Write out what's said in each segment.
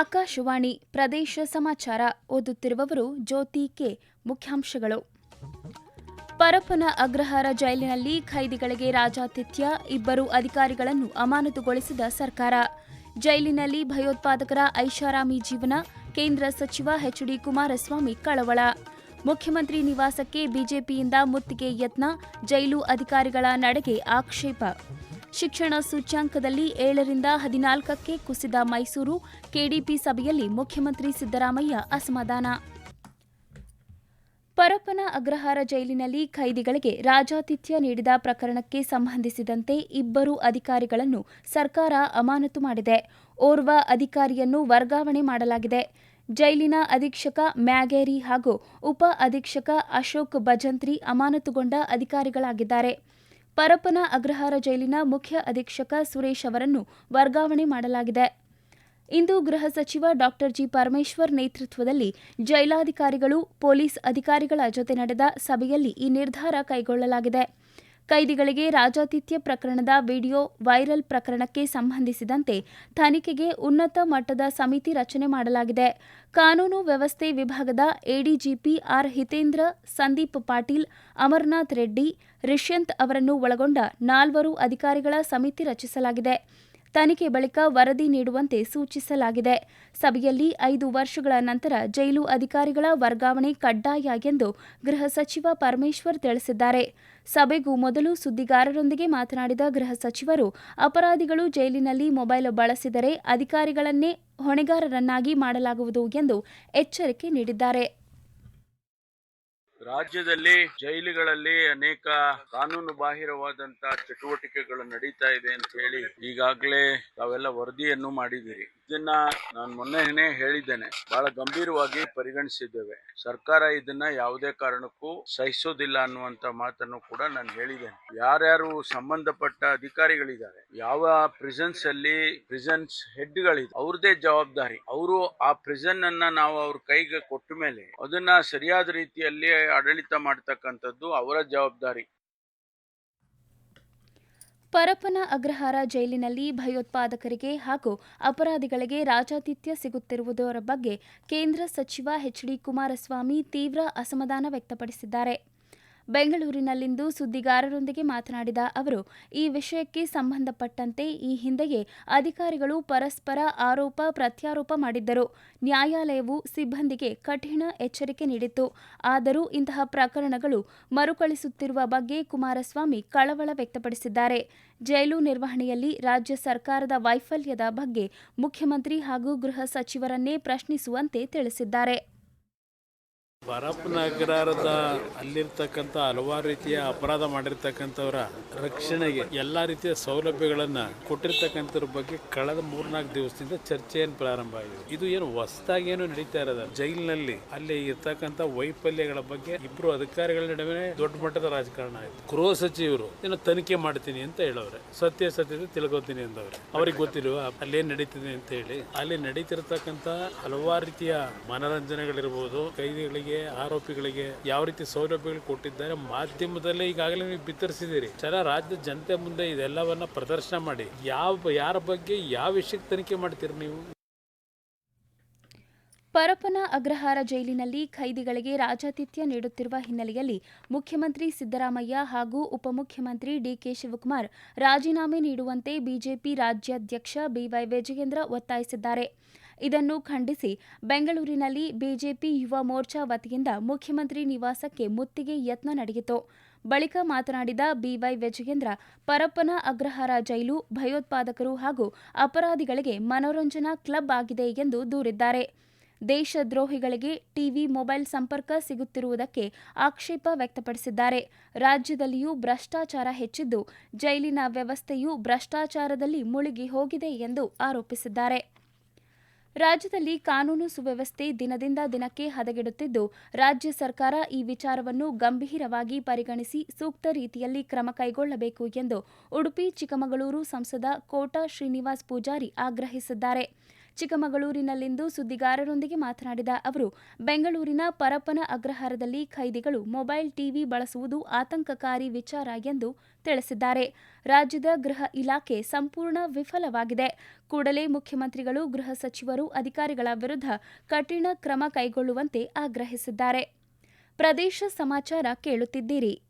ಆಕಾಶವಾಣಿ ಪ್ರದೇಶ ಸಮಾಚಾರ ಓದುತ್ತಿರುವವರು ಜ್ಯೋತಿ ಕೆ. ಮುಖ್ಯಾಂಶಗಳು. ಪರಪ್ಪನ ಅಗ್ರಹಾರ ಜೈಲಿನಲ್ಲಿ ಖೈದಿಗಳಿಗೆ ರಾಜಾತಿಥ್ಯ, ಇಬ್ಬರು ಅಧಿಕಾರಿಗಳನ್ನು ಅಮಾನತುಗೊಳಿಸಿದ ಸರ್ಕಾರ. ಜೈಲಿನಲ್ಲಿ ಭಯೋತ್ಪಾದಕರ ಐಷಾರಾಮಿ ಜೀವನ, ಕೇಂದ್ರ ಸಚಿವ ಎಚ್ಡಿ ಕುಮಾರಸ್ವಾಮಿ ಕಳವಳ. ಮುಖ್ಯಮಂತ್ರಿ ನಿವಾಸಕ್ಕೆ ಬಿಜೆಪಿಯಿಂದ ಮುತ್ತಿಗೆ ಯತ್ನ, ಜೈಲು ಅಧಿಕಾರಿಗಳ ನಡೆಗೆ ಆಕ್ಷೇಪ. ಶಿಕ್ಷಣ ಸೂಚ್ಯಾಂಕದಲ್ಲಿ ಏಳರಿಂದ ಹದಿನಾಲ್ಕಕ್ಕೆ ಕುಸಿದ ಮೈಸೂರು ಕೆಡಿಪಿ ಸಭೆಯಲ್ಲಿ ಮುಖ್ಯಮಂತ್ರಿ ಸಿದ್ದರಾಮಯ್ಯ ಅಸಮಾಧಾನ. ಪರಪ್ಪನ ಅಗ್ರಹಾರ ಜೈಲಿನಲ್ಲಿ ಖೈದಿಗಳಿಗೆ ರಾಜಾತಿಥ್ಯ ನೀಡಿದ ಪ್ರಕರಣಕ್ಕೆ ಸಂಬಂಧಿಸಿದಂತೆ ಇಬ್ಬರು ಅಧಿಕಾರಿಗಳನ್ನು ಸರ್ಕಾರ ಅಮಾನತು ಮಾಡಿದೆ. ಓರ್ವ ಅಧಿಕಾರಿಯನ್ನು ವರ್ಗಾವಣೆ ಮಾಡಲಾಗಿದೆ. ಜೈಲಿನ ಅಧೀಕ್ಷಕ ಮ್ಯಾಗೇರಿ ಹಾಗೂ ಉಪ ಅಧೀಕ್ಷಕ ಅಶೋಕ್ ಭಜಂತ್ರಿ ಅಮಾನತುಗೊಂಡ ಅಧಿಕಾರಿಗಳಾಗಿದ್ದಾರೆ. ಪರಪ್ಪನ ಅಗ್ರಹಾರ ಜೈಲಿನ ಮುಖ್ಯ ಅಧೀಕ್ಷಕ ಸುರೇಶ್ ಅವರನ್ನು ವರ್ಗಾವಣೆ ಮಾಡಲಾಗಿದೆ. ಇಂದು ಗೃಹ ಸಚಿವ ಡಾ. ಜಿ. ಪರಮೇಶ್ವರ್ ನೇತೃತ್ವದಲ್ಲಿ ಜೈಲಾಧಿಕಾರಿಗಳು, ಪೊಲೀಸ್ ಅಧಿಕಾರಿಗಳ ಜೊತೆ ನಡೆದ ಸಭೆಯಲ್ಲಿ ಈ ನಿರ್ಧಾರ ಕೈಗೊಳ್ಳಲಾಗಿದೆ. ಕೈದಿಗಳಿಗೆ ರಾಜಾತಿಥ್ಯ ಪ್ರಕರಣದ ವಿಡಿಯೋ ವೈರಲ್ ಪ್ರಕರಣಕ್ಕೆ ಸಂಬಂಧಿಸಿದಂತೆ ತನಿಖೆಗೆ ಉನ್ನತ ಮಟ್ಟದ ಸಮಿತಿ ರಚನೆ ಮಾಡಲಾಗಿದೆ. ಕಾನೂನು ವ್ಯವಸ್ಥೆ ವಿಭಾಗದ ಎಡಿಜಿಪಿ ಆರ್ ಹಿತೇಂದ್ರ, ಸಂದೀಪ್ ಪಾಟೀಲ್, ಅಮರನಾಥ್ ರೆಡ್ಡಿ, ರಿಷ್ಯಂತ್ ಅವರನ್ನು ಒಳಗೊಂಡ ನಾಲ್ವರು ಅಧಿಕಾರಿಗಳ ಸಮಿತಿ ರಚಿಸಲಾಗಿದೆ. ತನಿಖೆ ಬಳಿಕ ವರದಿ ನೀಡುವಂತೆ ಸೂಚಿಸಲಾಗಿದೆ. ಸಭೆಯಲ್ಲಿ ಐದು ವರ್ಷಗಳ ನಂತರ ಜೈಲು ಅಧಿಕಾರಿಗಳ ವರ್ಗಾವಣೆ ಕಡ್ಡಾಯ ಎಂದು ಗೃಹ ಸಚಿವ ಪರಮೇಶ್ವರ್ ತಿಳಿಸಿದ್ದಾರೆ. ಸಭೆಗೂ ಮೊದಲು ಸುದ್ದಿಗಾರರೊಂದಿಗೆ ಮಾತನಾಡಿದ ಗೃಹ ಸಚಿವರು, ಅಪರಾಧಿಗಳು ಜೈಲಿನಲ್ಲಿ ಮೊಬೈಲ್ ಬಳಸಿದರೆ ಅಧಿಕಾರಿಗಳನ್ನೇ ಹೊಣೆಗಾರರನ್ನಾಗಿ ಮಾಡಲಾಗುವುದು ಎಂದು ಎಚ್ಚರಿಕೆ ನೀಡಿದ್ದಾರೆ. ರಾಜ್ಯದಲ್ಲಿ ಜೈಲುಗಳಲ್ಲಿ ಅನೇಕ ಕಾನೂನು ಬಾಹಿರವಾದಂತಹ ಚಟುವಟಿಕೆಗಳು ನಡೀತಾ ಇದೆ ಅಂತ ಹೇಳಿ ಈಗಾಗಲೇ ತಾವೆಲ್ಲ ವರದಿಯನ್ನು ಮಾಡಿದ್ದೀರಿ. ಇದನ್ನ ನಾನು ಮೊನ್ನೆನೇ ಹೇಳಿದ್ದೇನೆ. ಬಹಳ ಗಂಭೀರವಾಗಿ ಪರಿಗಣಿಸಿದ್ದೇವೆ. ಸರ್ಕಾರ ಇದನ್ನ ಯಾವುದೇ ಕಾರಣಕ್ಕೂ ಸಹಿಸೋದಿಲ್ಲ ಅನ್ನುವಂತ ಮಾತನ್ನು ಕೂಡ ನಾನು ಹೇಳಿದ್ದೇನೆ. ಯಾರ್ಯಾರು ಸಂಬಂಧಪಟ್ಟ ಅಧಿಕಾರಿಗಳಿದ್ದಾರೆ, ಯಾವ ಪ್ರಿಸನ್ಸ್ ಅಲ್ಲಿ ಪ್ರಿಸನ್ಸ್ ಹೆಡ್ಗಳಿದೆ ಅವ್ರದೇ ಜವಾಬ್ದಾರಿ. ಅವರು ಆ ಪ್ರಿಸನ್ ಅನ್ನ ನಾವು ಅವ್ರ ಕೈಗೆ ಕೊಟ್ಟ ಮೇಲೆ ಅದನ್ನ ಸರಿಯಾದ ರೀತಿಯಲ್ಲಿ ಆಡಳಿತ ಮಾಡ್ತಕ್ಕಂಥದ್ದು ಅವರ ಜವಾಬ್ದಾರಿ. ಪರಪ್ಪನ ಅಗ್ರಹಾರ ಜೈಲಿನಲ್ಲಿ ಭಯೋತ್ಪಾದಕರಿಗೆ ಹಾಗೂ ಅಪರಾಧಿಗಳಿಗೆ ರಾಜಾತಿಥ್ಯ ಸಿಗುತ್ತಿರುವುದರ ಬಗ್ಗೆ ಕೇಂದ್ರ ಸಚಿವ ಎಚ್ಡಿ ಕುಮಾರಸ್ವಾಮಿ ತೀವ್ರ ಅಸಮಾಧಾನ ವ್ಯಕ್ತಪಡಿಸಿದ್ದಾರೆ. ಬೆಂಗಳೂರಿನಲ್ಲಿಂದು ಸುದ್ದಿಗಾರರೊಂದಿಗೆ ಮಾತನಾಡಿದ ಅವರು, ಈ ವಿಷಯಕ್ಕೆ ಸಂಬಂಧಪಟ್ಟಂತೆ ಈ ಹಿಂದೆಯೇ ಅಧಿಕಾರಿಗಳು ಪರಸ್ಪರ ಆರೋಪ ಪ್ರತ್ಯಾರೋಪ ಮಾಡಿದ್ದರು. ನ್ಯಾಯಾಲಯವು ಸಿಬ್ಬಂದಿಗೆ ಕಠಿಣ ಎಚ್ಚರಿಕೆ ನೀಡಿತ್ತು. ಆದರೂ ಇಂತಹ ಪ್ರಕರಣಗಳು ಮರುಕಳಿಸುತ್ತಿರುವ ಬಗ್ಗೆ ಕುಮಾರಸ್ವಾಮಿ ಕಳವಳ ವ್ಯಕ್ತಪಡಿಸಿದ್ದಾರೆ. ಜೈಲು ನಿರ್ವಹಣೆಯಲ್ಲಿ ರಾಜ್ಯ ಸರ್ಕಾರದ ವೈಫಲ್ಯದ ಬಗ್ಗೆ ಮುಖ್ಯಮಂತ್ರಿ ಹಾಗೂ ಗೃಹ ಸಚಿವರನ್ನೇ ಪ್ರಶ್ನಿಸುವಂತೆ ತಿಳಿಸಿದ್ದಾರೆ. ಪರಪ್ಪನಗರದ ಅಲ್ಲಿರ್ತಕ್ಕಂಥ ಹಲವಾರು ರೀತಿಯ ಅಪರಾಧ ಮಾಡಿರ್ತಕ್ಕಂಥವರ ರಕ್ಷಣೆಗೆ ಎಲ್ಲಾ ರೀತಿಯ ಸೌಲಭ್ಯಗಳನ್ನು ಕೊಟ್ಟಿರ್ತಕ್ಕಂಥವ್ರ ಬಗ್ಗೆ ಕಳೆದ ಮೂರ್ನಾಲ್ಕು ದಿವಸದಿಂದ ಚರ್ಚೆಯನ್ನು ಪ್ರಾರಂಭ ಆಗಿದೆ. ಇದು ಏನು ಹೊಸದಾಗಿ ಏನು ನಡೀತಾ ಇರೋದ ಜೈಲಿನಲ್ಲಿ ಅಲ್ಲಿ ಇರ್ತಕ್ಕಂಥ ವೈಫಲ್ಯಗಳ ಬಗ್ಗೆ ಇಬ್ರು ಅಧಿಕಾರಿಗಳ ನಡುವೆ ದೊಡ್ಡ ಮಟ್ಟದ ರಾಜಕಾರಣ ಆಯ್ತು. ಗೃಹ ಸಚಿವರು ಏನೋ ತನಿಖೆ ಮಾಡ್ತೀನಿ ಅಂತ ಹೇಳವ್ರೆ. ಸತ್ಯಾಸತ್ಯತೆ ತಿಳ್ಕೊತೀನಿ ಅಂದವ್ರೆ. ಅವ್ರಿಗೆ ಗೊತ್ತಿಲ್ವ ಅಲ್ಲಿ ಏನ್ ನಡೀತಿದೆ ಅಂತ ಹೇಳಿ. ಅಲ್ಲಿ ನಡೀತಿರ್ತಕ್ಕಂಥ ಹಲವಾರು ರೀತಿಯ ಮನರಂಜನೆಗಳಿರ್ಬೋದು. ಕೈದಿಗಳಿಗೆ ಆರೋಪಿಗಳಿಗೆ ಯಾವ ರೀತಿ ಸೌಲಭ್ಯಗಳು ಕೊಟ್ಟಿದ್ದಾರೆ ಮಾಧ್ಯಮದಲ್ಲೇ ಈಗಾಗಲೇ ನೀವು ಬಿತ್ತರಿಸಿದ್ದೀರಿ. ಜನ ರಾಜ್ಯದ ಜನತೆ ಮುಂದೆ ಇದೆಲ್ಲವನ್ನ ಪ್ರದರ್ಶನ ಮಾಡಿ. ಯಾವ, ಯಾರ ಬಗ್ಗೆ ಯಾವ ವಿಷಯಕ್ಕೆ ತನಿಖೆ ಮಾಡ್ತೀರಿ ನೀವು? ಪರಪನ ಅಗ್ರಹಾರ ಜೈಲಿನಲ್ಲಿ ಖೈದಿಗಳಿಗೆ ರಾಜಾತಿಥ್ಯ ನೀಡುತ್ತಿರುವ ಹಿನ್ನೆಲೆಯಲ್ಲಿ ಮುಖ್ಯಮಂತ್ರಿ ಸಿದ್ದರಾಮಯ್ಯ ಹಾಗೂ ಉಪಮುಖ್ಯಮಂತ್ರಿ ಡಿಕೆ ಶಿವಕುಮಾರ್ ರಾಜೀನಾಮೆ ನೀಡುವಂತೆ ಬಿಜೆಪಿ ರಾಜ್ಯಾಧ್ಯಕ್ಷ ಬಿವೈ ವಿಜಯೇಂದ್ರ ಒತ್ತಾಯಿಸಿದ್ದಾರೆ. ಇದನ್ನು ಖಂಡಿಸಿ ಬೆಂಗಳೂರಿನಲ್ಲಿ ಬಿಜೆಪಿ ಯುವ ಮೋರ್ಚಾ ವತಿಯಿಂದ ಮುಖ್ಯಮಂತ್ರಿ ನಿವಾಸಕ್ಕೆ ಮುತ್ತಿಗೆ ಯತ್ನ ನಡೆಯಿತು. ಬಳಿಕ ಮಾತನಾಡಿದ ಬಿವೈ ವಿಜಯೇಂದ್ರ, ಪರಪ್ಪನ ಅಗ್ರಹಾರ ಜೈಲು, ಭಯೋತ್ಪಾದಕರು ಹಾಗೂ ಅಪರಾಧಿಗಳಿಗೆ ಮನೋರಂಜನಾ ಕ್ಲಬ್ ಆಗಿದೆ ಎಂದು ದೂರಿದ್ದಾರೆ. ದೇಶದ್ರೋಹಿಗಳಿಗೆ ಟಿವಿ ಮೊಬೈಲ್ ಸಂಪರ್ಕ ಸಿಗುತ್ತಿರುವುದಕ್ಕೆ ಆಕ್ಷೇಪ ವ್ಯಕ್ತಪಡಿಸಿದ್ದಾರೆ. ರಾಜ್ಯದಲ್ಲಿಯೂ ಭ್ರಷ್ಟಾಚಾರ ಹೆಚ್ಚಿದ್ದು, ಜೈಲಿನ ವ್ಯವಸ್ಥೆಯು ಭ್ರಷ್ಟಾಚಾರದಲ್ಲಿ ಮುಳುಗಿ ಹೋಗಿದೆ ಎಂದು ಆರೋಪಿಸಿದ್ದಾರೆ. ರಾಜ್ಯದಲ್ಲಿ ಕಾನೂನು ಸುವ್ಯವಸ್ಥೆ ದಿನದಿಂದ ದಿನಕ್ಕೆ ಹದಗೆಡುತ್ತಿದ್ದು, ರಾಜ್ಯ ಸರ್ಕಾರ ಈ ವಿಚಾರವನ್ನು ಗಂಭೀರವಾಗಿ ಪರಿಗಣಿಸಿ ಸೂಕ್ತ ರೀತಿಯಲ್ಲಿ ಕ್ರಮ ಕೈಗೊಳ್ಳಬೇಕು ಎಂದು ಉಡುಪಿ, ಚಿಕ್ಕಮಗಳೂರು ಸಂಸದ ಕೋಟಾ ಶ್ರೀನಿವಾಸ್ ಪೂಜಾರಿ ಆಗ್ರಹಿಸಿದ್ದಾರೆ. ಚಿಕ್ಕಮಗಳೂರಿನಲ್ಲಿಂದು ಸುದ್ದಿಗಾರರೊಂದಿಗೆ ಮಾತನಾಡಿದ ಅವರು, ಬೆಂಗಳೂರಿನ ಪರಪ್ಪನ ಅಗ್ರಹಾರದಲ್ಲಿ ಖೈದಿಗಳು ಮೊಬೈಲ್ ಟಿವಿ ಬಳಸುವುದು ಆತಂಕಕಾರಿ ವಿಚಾರ ಎಂದು ತಿಳಿಸಿದ್ದಾರೆ. ರಾಜ್ಯದ ಗೃಹ ಇಲಾಖೆ ಸಂಪೂರ್ಣ ವಿಫಲವಾಗಿದೆ. ಕೂಡಲೇ ಮುಖ್ಯಮಂತ್ರಿಗಳು, ಗೃಹ ಸಚಿವರು, ಅಧಿಕಾರಿಗಳ ವಿರುದ್ಧ ಕಠಿಣ ಕ್ರಮ ಕೈಗೊಳ್ಳುವಂತೆ ಆಗ್ರಹಿಸಿದ್ದಾರೆ. ಪ್ರದೇಶ ಸಮಾಚಾರ ಕೇಳುತ್ತಿದ್ದೀರಿ.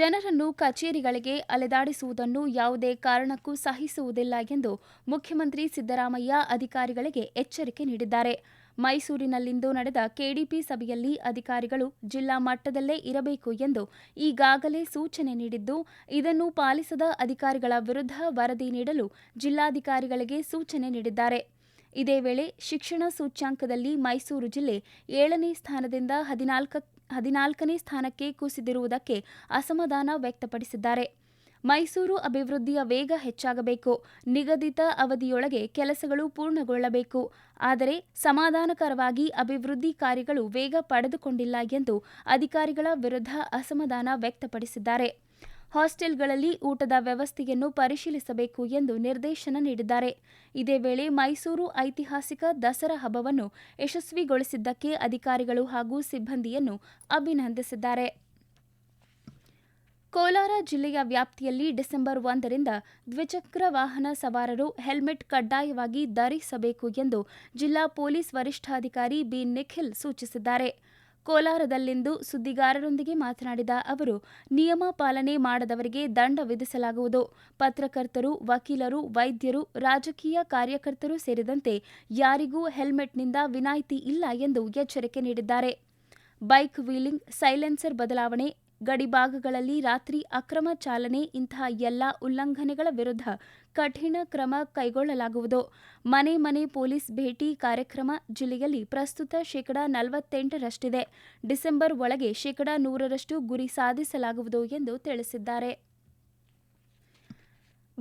ಜನರನ್ನು ಕಚೇರಿಗಳಿಗೆ ಅಲೆದಾಡಿಸುವುದನ್ನು ಯಾವುದೇ ಕಾರಣಕ್ಕೂ ಸಹಿಸುವುದಿಲ್ಲ ಎಂದು ಮುಖ್ಯಮಂತ್ರಿ ಸಿದ್ದರಾಮಯ್ಯ ಅಧಿಕಾರಿಗಳಿಗೆ ಎಚ್ಚರಿಕೆ ನೀಡಿದ್ದಾರೆ. ಮೈಸೂರಿನಲ್ಲಿಂದು ನಡೆದ ಕೆಡಿಪಿ ಸಭೆಯಲ್ಲಿ ಅಧಿಕಾರಿಗಳು ಜಿಲ್ಲಾ ಮಟ್ಟದಲ್ಲೇ ಇರಬೇಕು ಎಂದು ಈಗಾಗಲೇ ಸೂಚನೆ ನೀಡಿದ್ದು, ಇದನ್ನು ಪಾಲಿಸದ ಅಧಿಕಾರಿಗಳ ವಿರುದ್ಧ ವರದಿ ನೀಡಲು ಜಿಲ್ಲಾಧಿಕಾರಿಗಳಿಗೆ ಸೂಚನೆ ನೀಡಿದ್ದಾರೆ. ಇದೇ ವೇಳೆ ಶಿಕ್ಷಣ ಸೂಚ್ಯಾಂಕದಲ್ಲಿ ಮೈಸೂರು ಜಿಲ್ಲೆ ಏಳನೇ ಸ್ಥಾನದಿಂದ ಹದಿನಾಲ್ಕ ಹದಿನಾಲ್ಕನೇ ಸ್ಥಾನಕ್ಕೆ ಕುಸಿದಿರುವುದಕ್ಕೆ ಅಸಮಾಧಾನ ವ್ಯಕ್ತಪಡಿಸಿದ್ದಾರೆ. ಮೈಸೂರು ಅಭಿವೃದ್ಧಿಯ ವೇಗ ಹೆಚ್ಚಾಗಬೇಕು. ನಿಗದಿತ ಅವಧಿಯೊಳಗೆ ಕೆಲಸಗಳು ಪೂರ್ಣಗೊಳ್ಳಬೇಕು. ಆದರೆ ಸಮಾಧಾನಕರವಾಗಿ ಅಭಿವೃದ್ಧಿ ಕಾರ್ಯಗಳು ವೇಗ ಪಡೆದುಕೊಂಡಿಲ್ಲ ಎಂದು ಅಧಿಕಾರಿಗಳ ವಿರುದ್ಧ ಅಸಮಾಧಾನ ವ್ಯಕ್ತಪಡಿಸಿದ್ದಾರೆ. ಹಾಸ್ಟೆಲ್ಗಳಲ್ಲಿ ಊಟದ ವ್ಯವಸ್ಥೆಯನ್ನು ಪರಿಶೀಲಿಸಬೇಕು ಎಂದು ನಿರ್ದೇಶನ ನೀಡಿದ್ದಾರೆ. ಇದೇ ವೇಳೆ ಮೈಸೂರು ಐತಿಹಾಸಿಕ ದಸರಾ ಹಬ್ಬವನ್ನು ಯಶಸ್ವಿಗೊಳಿಸಿದ್ದಕ್ಕೆ ಅಧಿಕಾರಿಗಳು ಹಾಗೂ ಸಿಬ್ಬಂದಿಯನ್ನು ಅಭಿನಂದಿಸಿದ್ದಾರೆ. ಕೋಲಾರ ಜಿಲ್ಲೆಯ ವ್ಯಾಪ್ತಿಯಲ್ಲಿ ಡಿಸೆಂಬರ್ ಒಂದರಿಂದ ದ್ವಿಚಕ್ರ ವಾಹನ ಸವಾರರು ಹೆಲ್ಮೆಟ್ ಕಡ್ಡಾಯವಾಗಿ ಧರಿಸಬೇಕು ಎಂದು ಜಿಲ್ಲಾ ಪೊಲೀಸ್ ವರಿಷ್ಠಾಧಿಕಾರಿ ಬಿ ನಿಖಿಲ್ ಸೂಚಿಸಿದ್ದಾರೆ. ಕೋಲಾರದಲ್ಲಿಂದು ಸುದ್ದಿಗಾರರೊಂದಿಗೆ ಮಾತನಾಡಿದ ಅವರು, ನಿಯಮ ಪಾಲನೆ ಮಾಡದವರಿಗೆ ದಂಡ ವಿಧಿಸಲಾಗುವುದು. ಪತ್ರಕರ್ತರು, ವಕೀಲರು, ವೈದ್ಯರು, ರಾಜಕೀಯ ಕಾರ್ಯಕರ್ತರು ಸೇರಿದಂತೆ ಯಾರಿಗೂ ಹೆಲ್ಮೆಟ್ನಿಂದ ವಿನಾಯಿತಿ ಇಲ್ಲ ಎಂದು ಎಚ್ಚರಿಕೆ ನೀಡಿದ್ದಾರೆ. ಬೈಕ್ ವೀಲಿಂಗ್, ಸೈಲೆನ್ಸರ್ ಬದಲಾವಣೆ ಗಡಿಭಾಗಗಳಲ್ಲಿ ರಾತ್ರಿ ಅಕ್ರಮ ಚಾಲನೆ, ಇಂತಹ ಎಲ್ಲ ಉಲ್ಲಂಘನೆಗಳ ವಿರುದ್ಧ ಕಠಿಣ ಕ್ರಮ ಕೈಗೊಳ್ಳಲಾಗುವುದು. ಮನೆ ಮನೆ ಪೊಲೀಸ್ ಭೇಟಿ ಕಾರ್ಯಕ್ರಮ ಜಿಲ್ಲೆಯಲ್ಲಿ ಪ್ರಸ್ತುತ ಶೇಕಡಾ ನಲವತ್ತೆಂಟರಷ್ಟಿದೆ. ಡಿಸೆಂಬರ್ ಒಳಗೆ ಶೇಕಡಾ ನೂರರಷ್ಟು ಗುರಿ ಸಾಧಿಸಲಾಗುವುದು ಎಂದು ತಿಳಿಸಿದ್ದಾರೆ.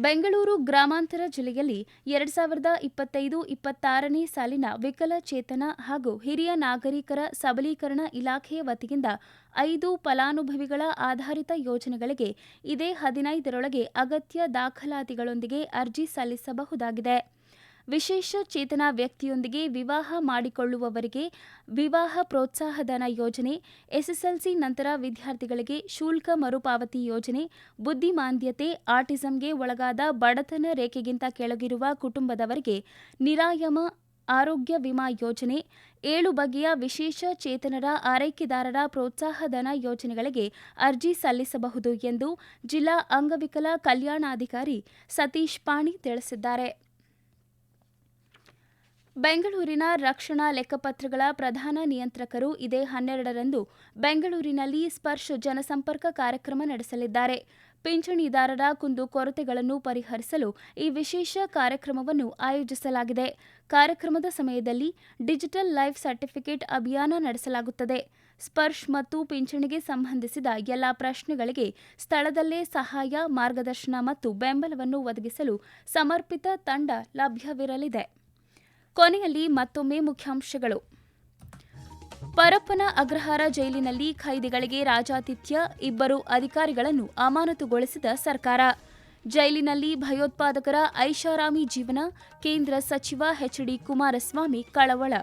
ಬೆಂಗಳೂರು ಗ್ರಾಮಾಂತರ ಜಿಲ್ಲೆಯಲ್ಲಿ ಎರಡ್ ಸಾವಿರದ ಇಪ್ಪತ್ತೈದು ಇಪ್ಪತ್ತಾರನೇ ಸಾಲಿನ ವಿಕಲಚೇತನ ಹಾಗೂ ಹಿರಿಯ ನಾಗರಿಕರ ಸಬಲೀಕರಣ ಇಲಾಖೆಯ ವತಿಯಿಂದ ಐದು ಫಲಾನುಭವಿಗಳ ಆಧಾರಿತ ಯೋಜನೆಗಳಿಗೆ ಇದೇ ಹದಿನೈದರೊಳಗೆ ಅಗತ್ಯ ದಾಖಲಾತಿಗಳೊಂದಿಗೆ ಅರ್ಜಿ ಸಲ್ಲಿಸಬಹುದಾಗಿದೆ. ವಿಶೇಷ ಚೇತನ ವ್ಯಕ್ತಿಯೊಂದಿಗೆ ವಿವಾಹ ಮಾಡಿಕೊಳ್ಳುವವರಿಗೆ ವಿವಾಹ ಪ್ರೋತ್ಸಾಹಧನ ಯೋಜನೆ, ಎಸ್ಎಸ್ಎಲ್ಸಿ ನಂತರ ವಿದ್ಯಾರ್ಥಿಗಳಿಗೆ ಶುಲ್ಕ ಮರುಪಾವತಿ ಯೋಜನೆ, ಬುದ್ಧಿಮಾಂದ್ಯತೆ, ಆಟಿಸಂಗೆ ಒಳಗಾದ ಬಡತನ ರೇಖೆಗಿಂತ ಕೆಳಗಿರುವ ಕುಟುಂಬದವರಿಗೆ ನಿರಾಯಮ ಆರೋಗ್ಯ ವಿಮಾ ಯೋಜನೆ, ಏಳು ಬಗೆಯ ವಿಶೇಷ ಚೇತನರ ಆರೈಕೆದಾರರ ಪ್ರೋತ್ಸಾಹಧನ ಯೋಜನೆಗಳಿಗೆ ಅರ್ಜಿ ಸಲ್ಲಿಸಬಹುದು ಎಂದು ಜಿಲ್ಲಾ ಅಂಗವಿಕಲ ಕಲ್ಯಾಣಾಧಿಕಾರಿ ಸತೀಶ್ ಪಾಣಿ ತಿಳಿಸಿದ್ದಾರೆ. ಬೆಂಗಳೂರಿನ ರಕ್ಷಣಾ ಲೆಕ್ಕಪತ್ರಗಳ ಪ್ರಧಾನ ನಿಯಂತ್ರಕರು ಇದೇ ಹನ್ನೆರಡರಂದು ಬೆಂಗಳೂರಿನಲ್ಲಿ ಸ್ಪರ್ಶ ಜನಸಂಪರ್ಕ ಕಾರ್ಯಕ್ರಮ ನಡೆಸಲಿದ್ದಾರೆ. ಪಿಂಚಣಿದಾರರ ಕುಂದು ಕೊರತೆಗಳನ್ನು ಪರಿಹರಿಸಲು ಈ ವಿಶೇಷ ಕಾರ್ಯಕ್ರಮವನ್ನು ಆಯೋಜಿಸಲಾಗಿದೆ. ಕಾರ್ಯಕ್ರಮದ ಸಮಯದಲ್ಲಿ ಡಿಜಿಟಲ್ ಲೈಫ್ ಸರ್ಟಿಫಿಕೇಟ್ ಅಭಿಯಾನ ನಡೆಸಲಾಗುತ್ತದೆ. ಸ್ಪರ್ಶ್ ಮತ್ತು ಪಿಂಚಣಿಗೆ ಸಂಬಂಧಿಸಿದ ಎಲ್ಲ ಪ್ರಶ್ನೆಗಳಿಗೆ ಸ್ಥಳದಲ್ಲೇ ಸಹಾಯ, ಮಾರ್ಗದರ್ಶನ ಮತ್ತು ಬೆಂಬಲವನ್ನು ಒದಗಿಸಲು ಸಮರ್ಪಿತ ತಂಡ ಲಭ್ಯವಿರಲಿದೆ. ಕೊನೆಯಲ್ಲಿ ಮತ್ತೊಮ್ಮೆ ಮುಖ್ಯಾಂಶಗಳು. ಪರಪ್ಪನ ಅಗ್ರಹಾರ ಜೈಲಿನಲ್ಲಿ ಖೈದಿಗಳಿಗೆ ರಾಜಾತಿಥ್ಯ, ಇಬ್ಬರು ಅಧಿಕಾರಿಗಳನ್ನು ಅಮಾನತುಗೊಳಿಸಿದ ಸರ್ಕಾರ. ಜೈಲಿನಲ್ಲಿ ಭಯೋತ್ಪಾದಕರ ಐಷಾರಾಮಿ ಜೀವನ, ಕೇಂದ್ರ ಸಚಿವ ಎಚ್ಡಿ ಕುಮಾರಸ್ವಾಮಿ ಕಳವಳ.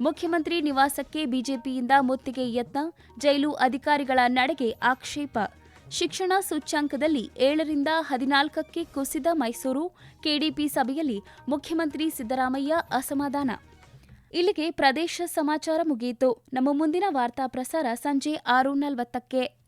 ಮುಖ್ಯಮಂತ್ರಿ ನಿವಾಸಕ್ಕೆ ಬಿಜೆಪಿಯಿಂದ ಮುತ್ತಿಗೆ ಯತ್ನ, ಜೈಲು ಅಧಿಕಾರಿಗಳ ನಡೆಗೆ ಆಕ್ಷೇಪ. ಶಿಕ್ಷಣ ಸೂಚ್ಯಾಂಕದಲ್ಲಿ ಏಳರಿಂದ ಹದಿನಾಲ್ಕಕ್ಕೆ ಕುಸಿದ ಮೈಸೂರು ಕೆಡಿಪಿ ಸಭೆಯಲ್ಲಿ ಮುಖ್ಯಮಂತ್ರಿ ಸಿದ್ದರಾಮಯ್ಯ ಅಸಮಾಧಾನ. ಇಲ್ಲಿಗೆ ಪ್ರದೇಶ ಸಮಾಚಾರ ಮುಗಿಯಿತು. ನಮ್ಮ ಮುಂದಿನ ವಾರ್ತಾ ಪ್ರಸಾರ ಸಂಜೆ ಆರು ನಲವತ್ತಕ್ಕೆ.